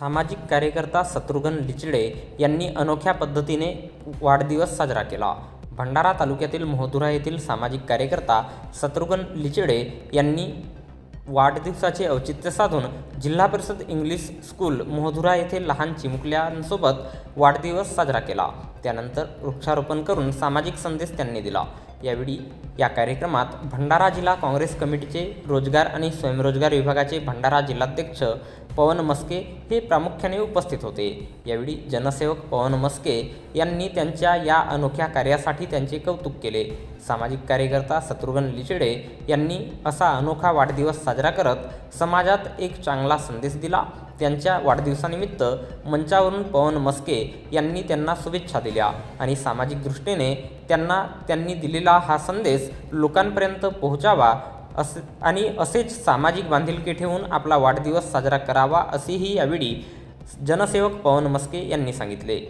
सामाजिक कार्यकर्ता शत्रुघ्न लिचडे यांनी अनोख्या पद्धतीने वाढदिवस साजरा केला. भंडारा तालुक्यातील मोहदुरा येथील सामाजिक कार्यकर्ता शत्रुघ्न लिचडे यांनी वाढदिवसाचे औचित्य साधून जिल्हा परिषद इंग्लिश स्कूल मोहधुरा येथे लहान चिमुकल्यांसोबत वाढदिवस साजरा केला. त्यानंतर वृक्षारोपण करून सामाजिक संदेश त्यांनी दिला. यावेळी या कार्यक्रमात भंडारा जिल्हा काँग्रेस कमिटीचे रोजगार आणि स्वयंरोजगार विभागाचे भंडारा जिल्हाध्यक्ष पवन मस्के हे प्रामुख्याने उपस्थित होते. यावेळी जनसेवक पवन मस्के यांनी त्यांच्या या अनोख्या कार्यासाठी त्यांचे कौतुक केले. सामाजिक कार्यकर्ता शत्रुघ्न लिचडे यांनी असा अनोखा वाढदिवस साजरा करत समाजात एक चांगला संदेश दिला. त्यांच्या वाढदिवसानिमित्त मंचावरून पवन मस्के यांनी त्यांना शुभेच्छा दिल्या आणि सामाजिक दृष्टीने त्यांना त्यांनी दिलेला हा संदेश लोकांपर्यंत पोहोचावा असे आणि असेच सामाजिक बांधिलकी ठेवून आपला वाढदिवस साजरा करावा असेही यावेळी जनसेवक पवन मस्के यांनी सांगितले.